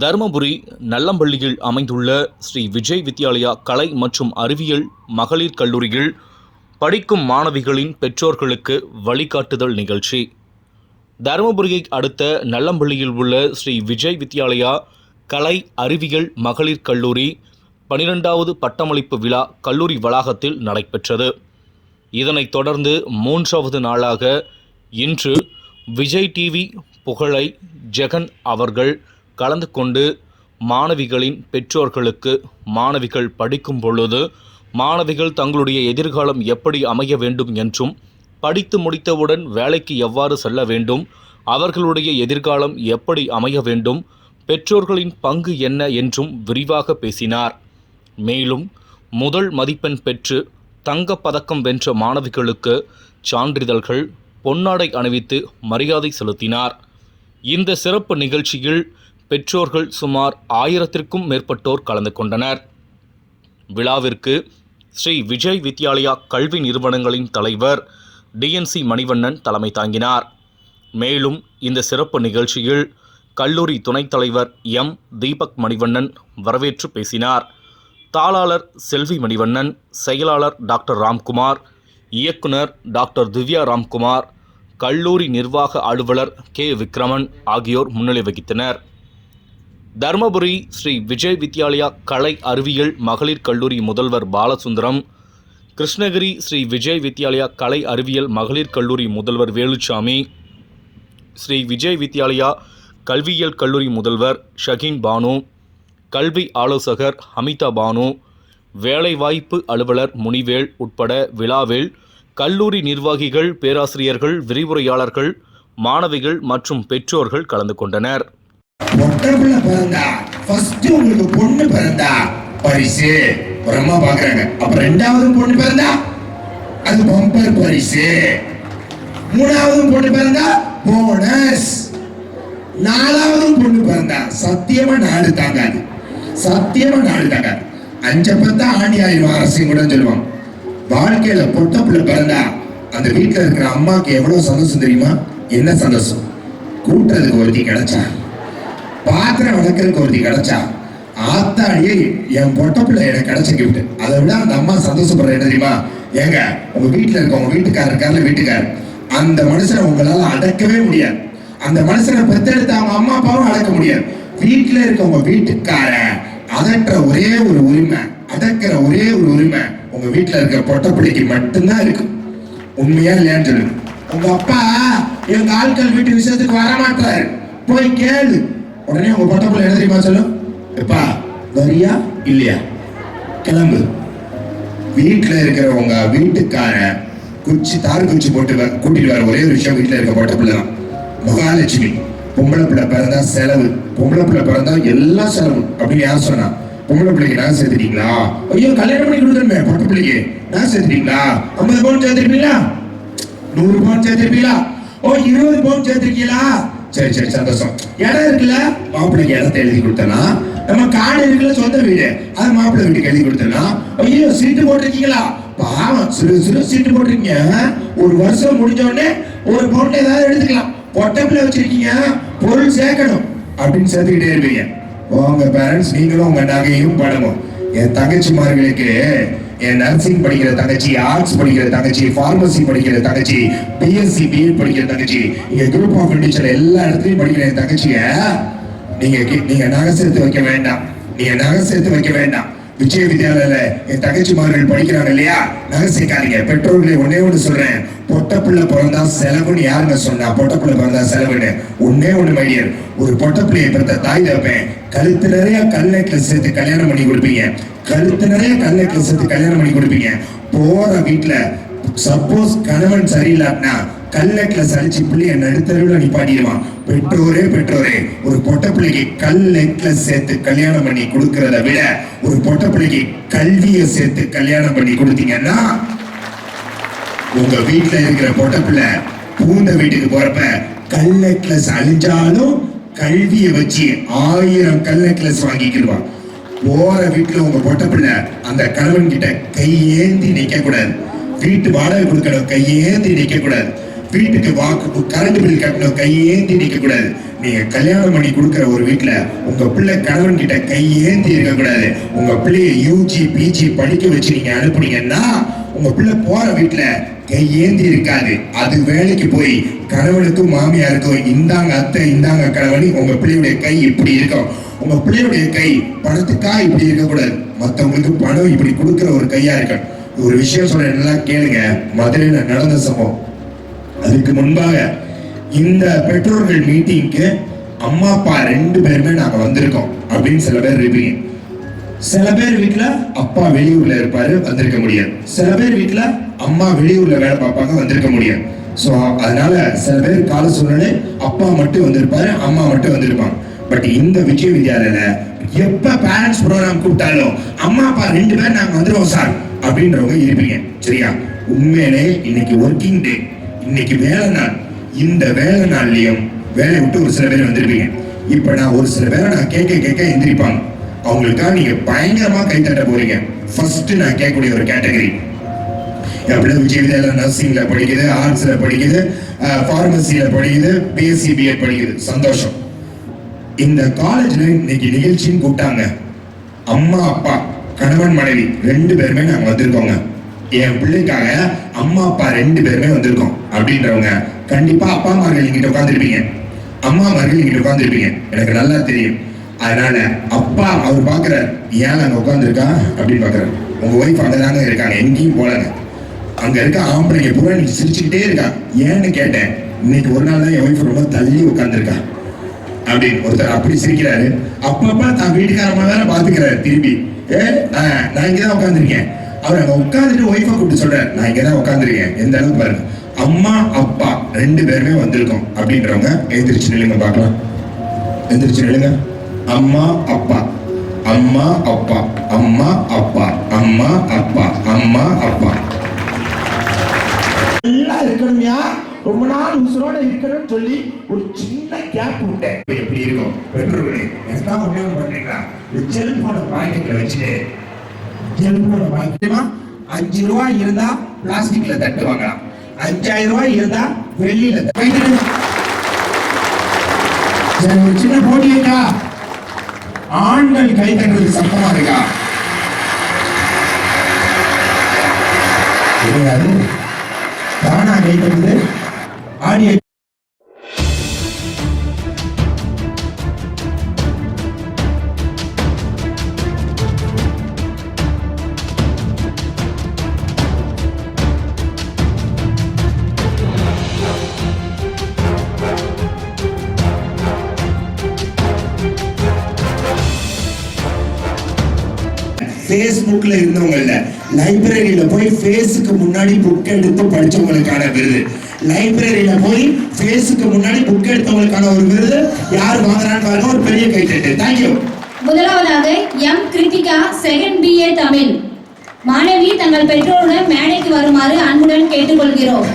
தருமபுரி நல்லம்பள்ளியில் அமைந்துள்ள ஸ்ரீ விஜய் வித்யாலயா கலை மற்றும் அறிவியல் மகளிர் கல்லூரியில் படிக்கும் மாணவிகளின் பெற்றோர்களுக்கு வழிகாட்டுதல் நிகழ்ச்சி. தருமபுரியை அடுத்த நல்லம்பள்ளியில் உள்ள ஸ்ரீ விஜய் வித்யாலயா கலை அறிவியல் மகளிர் கல்லூரி பனிரெண்டாவது பட்டமளிப்பு விழா கல்லூரி வளாகத்தில் நடைபெற்றது. இதனைத் தொடர்ந்து மூன்றாவது நாளாக இன்று விஜய் டிவி புகழை ஜெகன் அவர்கள் கலந்து கொண்டு மாணவிகளின் பெற்றோர்களுக்கு மாணவிகள் படிக்கும் பொழுது மாணவிகள் தங்களுடைய எதிர்காலம் எப்படி அமைய வேண்டும் என்றும் படித்து முடித்தவுடன் வேலைக்கு எவ்வாறு செல்ல வேண்டும் அவர்களுடைய எதிர்காலம் எப்படி அமைய வேண்டும் பெற்றோர்களின் பங்கு என்ன என்றும் விரிவாக பேசினார். மேலும் முதல் மதிப்பெண் பெற்று தங்கப்பதக்கம் வென்ற மாணவிகளுக்கு சான்றிதழ்கள் பொன்னாடை அணிவித்து மரியாதை செலுத்தினார். இந்த சிறப்பு நிகழ்ச்சியில் பெற்றோர்கள் சுமார் ஆயிரத்திற்கும் மேற்பட்டோர் கலந்து கொண்டனர். விழாவிற்கு ஸ்ரீ விஜய் வித்யாலயா கல்வி நிறுவனங்களின் தலைவர் டிஎன்சி மணிவண்ணன் தலைமை தாங்கினார். மேலும் இந்த சிறப்பு நிகழ்ச்சியில் கல்லூரி துணைத் தலைவர் எம். தீபக் மணிவண்ணன் வரவேற்று பேசினார். தாளாளர் செல்வி மணிவண்ணன் செயலாளர் டாக்டர் ராம்குமார் இயக்குனர் டாக்டர் திவ்யா ராம்குமார் கல்லூரி நிர்வாக அலுவலர் கே. விக்ரமன் ஆகியோர் முன்னிலை வகித்தனர். தர்மபுரி ஸ்ரீ விஜய் வித்யாலயா கலை அறிவியல் மகளிர் கல்லூரி முதல்வர் பாலசுந்தரம் கிருஷ்ணகிரி ஸ்ரீ விஜய் வித்யாலயா கலை அறிவியல் மகளிர் கல்லூரி முதல்வர் வேலுச்சாமி ஸ்ரீ விஜய் வித்யாலயா கல்வியியல் கல்லூரி முதல்வர் ஷகின் பானு கல்வி ஆலோசகர் ஹமிதா பானு வேலைவாய்ப்பு அலுவலர் முனிவேல் உட்பட விழாவில் கல்லூரி நிர்வாகிகள் பேராசிரியர்கள் விரிவுரையாளர்கள் மாணவிகள் மற்றும் பெற்றோர்கள் கலந்து கொண்டனர். பொட்டை பிள்ளை பிறந்தா ஃபர்ஸ்ட் உங்களுக்கு பொண்ணு பிறந்தா பரிசு. பிரம்மா பாக்குறாங்க. அப்ப ரெண்டாவது பொண்ணு பிறந்தா அது பம்பர் பரிசு. மூணாவது பொண்ணு பிறந்தா போனஸ் நாலாவது பொண்ணு பிறந்தா சத்தியமா நாடு தாங்காது. சத்தியமா நாடு தாங்காது. அஞ்ச பத்தா ஆண்டி ஆயிரம் அரசியம் கூட சொல்லுவாங்க வாழ்க்கையில பொட்ட பிள்ளை பிறந்தா அந்த வீட்டுல இருக்கிற அம்மாக்கு எவ்வளவு சந்தோஷம் தெரியுமா? என்ன சந்தோஷம்? கூட்டுறதுக்கு ஒருத்தி கிடைச்சா. பாத்திரம் வளர்க்கறதுக்கு ஒருத்தி கிடைச்சா ஆத்தாடியே என் பொட்ட பிள்ளை எனக்கு கிடைச்ச கிஃப்ட் அதை விட அந்த அம்மா சந்தோஷப்படுற என்ன தெரியுமா? ஏங்க உங்க வீட்டுல இருக்க உங்க வீட்டுக்காரர் இருக்காருல வீட்டுக்காரர். அந்த மனுஷனை உங்களால அடக்கவே முடியாது. அந்த மனுஷனை பெத்தெடுத்த அவங்க அம்மா அப்பாவும் அடக்க முடியாது. வீட்டுல இருக்க உங்க வீட்டுக்காரன் அதற்ற ஒரே ஒரு உரிமை அடக்கிற ஒரே ஒரு உரிமை உங்க வீட்டுல இருக்க பொட்ட பிள்ளைக்கு மட்டும்தான் இருக்கு. உண்மையா இல்லையான்னு சொல்லுங்க. உங்க அப்பா எங்க ஆட்கள் வீட்டு விஷயத்துக்கு வர மாட்டாரு போய் கேளு. உடனே உங்க பொட்ட பிள்ளை என்ன தெரியுமா சொல்லும்? எப்பா வரியா? இல்லையா? கிளம்பு. வீட்டில் இருக்கிறவங்க வீட்டுக்காரன் குச்சி தார் குச்சி போட்டு கூட்டிட்டு வர ஒரே ஒரு விஷயம் வீட்டில் இருக்க பொட்ட பிள்ளை தான் மகாலட்சுமி. பொம்பளை பிள்ளை பிறந்தா செலவு. பொம்பளை பிள்ளை பிறந்தா எல்லாம் செலவு அப்படின்னு யார் சொன்னா? பொம்பளை பிள்ளைக்கு நான் சேர்த்துட்டீங்களா? ஐயோ கல்யாணம் பண்ணி கொடுத்துருமே பொட்ட பிள்ளைக்கு. நான் சேர்த்துட்டீங்களா? ஐம்பது பவுன் சேர்த்துருப்பீங்களா? நூறு பவுன் சேர்த்துருப்பீங்களா? ஓ இருபது பவுன் சேர்த்துருக்கீங்களா? சரி சரி சந்தோஷம். இடம் இருக்குல்ல? மாப்பிள்ளைக்கு இடத்தை எழுதி கொடுத்தனா? நம்ம காடு இருக்குல்ல சொந்த வீடு. அது மாப்பிள்ளை வீட்டுக்கு எழுதி கொடுத்தனா? ஐயோ சீட்டு போட்டிருக்கீங்களா? பாவம் சிறு சிறு சீட்டு போட்டிருக்கீங்க. ஒரு வருஷம் முடிஞ்ச உடனே ஒரு பவுன் ஏதாவது எடுத்துக்கலாம். பொட்டப்பில் வச்சிருக்கீங்க. பொருள் சேர்க்கணும். அப்படின்னு சேர்த்துக்கிட்டே இருப்பீங்க. உங்க பேரண்ட்ஸ் நீங்களும் உங்க நகையும் படமும் என் தங்கச்சிமார்களுக்கு என் நர்சிங் படிக்கிற தங்கச்சி ஆர்ட்ஸ் படிக்கிற தங்கச்சி ஃபார்மசி படிக்கிற தங்கச்சி பிஎஸ்சி பிஎட் படிக்கிற தங்கச்சி இங்க குரூப் ஆஃப் இண்டிச்சர் எல்லா இடத்துலயும் படிக்கிற என் தங்கச்சிய நீங்க நீங்க நகை சேர்த்து வைக்க வேண்டாம். நீங்க நகை சேர்த்து வைக்க வேண்டாம். விஜய வித்யாலயில என் தங்கச்சிமார்கள் படிக்கிறாங்க இல்லையா? நகை சேர்க்காதீங்க பெற்றோர்களை ஒன்னே ஒன்று சொல்றேன். பொட்ட பிள்ளை பிறந்தா செலவுன்னு யாருங்க சொன்னா? பொட்ட பிள்ளை பிறந்தா செலவுன்னு? ஒன்னே ஒண்ணு மைடியர் ஒரு பொட்ட பிள்ளையை பிறந்த தாய் தப்பேன் கழுத்து நிறைய கல் நெக்லஸ் சேர்த்து கல்யாணம் பண்ணி கொடுப்பீங்க. கழுத்து நிறைய கல் நெக்லஸ் சேர்த்து கல்யாணம் பண்ணி கொடுப்பீங்க. போற வீட்டுல சப்போஸ் கணவன் சரியில்லாட்டினா கல் நெக்லஸ் அடிச்சு பிள்ளைய நடுத்தருவில் நிப்பாட்டிடுவான். பெற்றோரே பெற்றோரே ஒரு பொட்ட பிள்ளைக்கு கல் நெக்லஸ் சேர்த்து கல்யாணம் பண்ணி கொடுக்கறத விட ஒரு பொட்ட பிள்ளைக்கு கல்வியை சேர்த்து கல்யாணம் பண்ணி கொடுத்தீங்கன்னா உங்க வீட்டுல இருக்கிற பொட்டப்புல பிள்ளை பூந்த வீட்டுக்கு போறப்ப கல் நெக்லஸ் அழிஞ்சாலும் கல்வியை வச்சு ஆயிரம் கல் நெக்லஸ் வாங்கிக்கிடுவான். போற வீட்டுல உங்க பொட்டப்புல பிள்ளை அந்த கணவன் கிட்ட கையேந்தி நிக்க கூடாது வீட்டு வாடகை கொடுக்கணும் கையேந்தி நிக்க கூடாது வீட்டுக்கு வாக்கு கரண்ட் பில் கட்டணும் கையேந்தி நிக்க கூடாது நீங்க கல்யாணம் பண்ணி கொடுக்குற ஒரு வீட்டுல உங்க பிள்ளை கணவன் கிட்ட கையேந்தி இருக்க கூடாது உங்க பிள்ளைய யூஜி பிஜி படிக்க வச்சு நீங்க அனுப்புனீங்கன்னா உங்க பிள்ளை போற வீட்டுல கையேந்தி இருக்காது அது வேலைக்கு போய் கணவனுக்கும் மாமியாருக்கும் இந்தாங்க அத்தை இந்தாங்க கணவன் உங்க பிள்ளையுடைய கை இப்படி இருக்கும். உங்க பிள்ளையுடைய கை பணத்துக்கா இப்படி இருக்கக்கூடாது. மற்றவங்களுக்கு பணம் இப்படி கொடுக்குற ஒரு கையா இருக்கும் ஒரு விஷயம் சொல்றேன் நல்லா கேளுங்க. மதுரையில நடந்த சம்பவம். அதுக்கு முன்பாக இந்த பெற்றோர்கள் மீட்டிங்க்கு அம்மா அப்பா ரெண்டு பேருமே நாங்க வந்திருக்கோம் அப்படின்னு சில பேர் இருப்பீங்க. சில பேர் வீட்டில் அப்பா வெளியூர்ல இருப்பாரு வந்திருக்க முடியாது. சில பேர் வீட்டில் அம்மா வெளியூர்ல வேலை பார்ப்பாங்க வந்திருக்க முடியாது. ஸோ அதனால சில பேர் கால சூழ்நிலை அப்பா மட்டும் வந்திருப்பாரு அம்மா மட்டும் வந்திருப்பாங்க. பட் இந்த விஜய் வித்யாலயில எப்ப பேரண்ட்ஸ் ப்ரோக்ராம் கூப்பிட்டாலும் அம்மா அப்பா ரெண்டு பேர் நாங்க வந்துருவோம் சார் அப்படின்றவங்க இருப்பீங்க. சரியா? உண்மையிலே இன்னைக்கு ஒர்க்கிங் டே இன்னைக்கு வேலை நாள். இந்த வேலை நாள்லயும் வேலையை விட்டு ஒரு சில பேர் வந்திருப்பீங்க. இப்ப நான் ஒரு சில பேரை நான் கேட்க கேட்க எந்திரிப்பாங்க. அவங்களுக்காக நீங்க பயங்கரமா கை தட்ட போறீங்க. ஃபர்ஸ்ட் நான் கேட்கக்கூடிய ஒரு கேட்டகரி என் விஜயவித்யாலயா நர்சிங்ல படிக்குது ஆர்ட்ஸ்ல படிக்குது ஃபார்மசியில படிக்குது பிஎஸ்சி பிஎட் படிக்குது. சந்தோஷம். இந்த காலேஜ்ல இன்னைக்கு நிகழ்ச்சின்னு கூப்பிட்டாங்க. அம்மா அப்பா கணவன் மனைவி ரெண்டு பேருமே நாங்க வந்திருக்கோங்க. என் பிள்ளைக்காக அம்மா அப்பா ரெண்டு பேருமே வந்திருக்கோம். அப்படின்றவங்க கண்டிப்பா அப்பா அம்மார்கள் இங்கிட்ட உட்காந்துருப்பீங்க அம்மா அம்மார்கள் எங்கிட்ட உட்காந்துருப்பீங்க எனக்கு நல்லா தெரியும். அதனால அப்பா அவர் பாக்குறார் ஏன் அங்க உட்காந்துருக்கா அப்படின்னு பாக்குறாரு உங்க ஒய்ஃப் அங்கதாங்க இருக்காங்க. எங்கேயும் போலங்க. அங்க இருக்க ஆம்பளைங்க பூரா நீ சிரிச்சுக்கிட்டே இருக்கா. ஏன்னு கேட்டேன். இன்னைக்கு ஒரு நாள் தான் என் ஒய்ஃப் ரொம்ப தள்ளி உட்காந்துருக்கா அப்படின்னு ஒருத்தர் அப்படி சிரிக்கிறாரு. அப்பப்ப தான் வீட்டுக்காரமா தானே பாத்துக்கிறாரு திரும்பி. ஏ நான் இங்கதான் உட்காந்துருக்கேன் அவர் அங்க உட்காந்துட்டு ஒய்ஃபை கூப்பிட்டு சொல்றாரு நான் இங்கதான் உட்காந்துருக்கேன் எந்த அளவுக்கு பாருங்க. அம்மா அப்பா ரெண்டு பேருமே வந்திருக்கோம். அப்படின்றவங்க எந்திரிச்சு நில்லுங்க பார்க்கலாம். எந்திரிச்சு நில்லுங்க. அம்மா அப்பா. அம்மா அப்பா. அம்மா அப்பா. அம்மா அப்பா. அம்மா அப்பா. நல்லா இருக்கணும்யா. ரொம்ப நாள் உசுரோட இருக்கணும்னு சொல்லி ஒரு சின்ன கேப் விட்டேன். எப்படி இருக்கும்? பெற்றோர்களே எல்லாம் உபயோகம் பண்றீங்களா? இந்த செல்போனை பாக்கெட்ல வச்சுட்டு செல்போன பாக்கெட்டுமா அஞ்சு ரூபாய் இருந்தா பிளாஸ்டிக்ல தட்டுவாங்க அஞ்சாயிரம் ரூபாய் இருந்தா வெள்ளியில ஒரு சின்ன போட்டியா ஆண்கள் கை தட்டுறது சத்தமா இருக்கா? கிடையாது தானா கை ஆடிய ஃபேஸ்புக்கில் ஃபேஸ்புக்ல இருந்தவங்க லைப்ரரியில போய் ஃபேஸுக்கு முன்னாடி புக் எடுத்து படிச்சவங்களுக்கான விருது. லைப்ரரியில போய் ஃபேஸுக்கு முன்னாடி புக் எடுத்தவங்களுக்கான ஒரு விருது. யார் வாங்குறான்னு பாருங்க ஒரு பெரிய கைத்தட்டு. தேங்க்யூ முதலாவதாக M Krithika second BA Tamil. மாணவி தங்கள் பெற்றோருடன் மேடைக்கு வருமாறு அன்புடன் கேட்டுக்கொள்கிறோம்.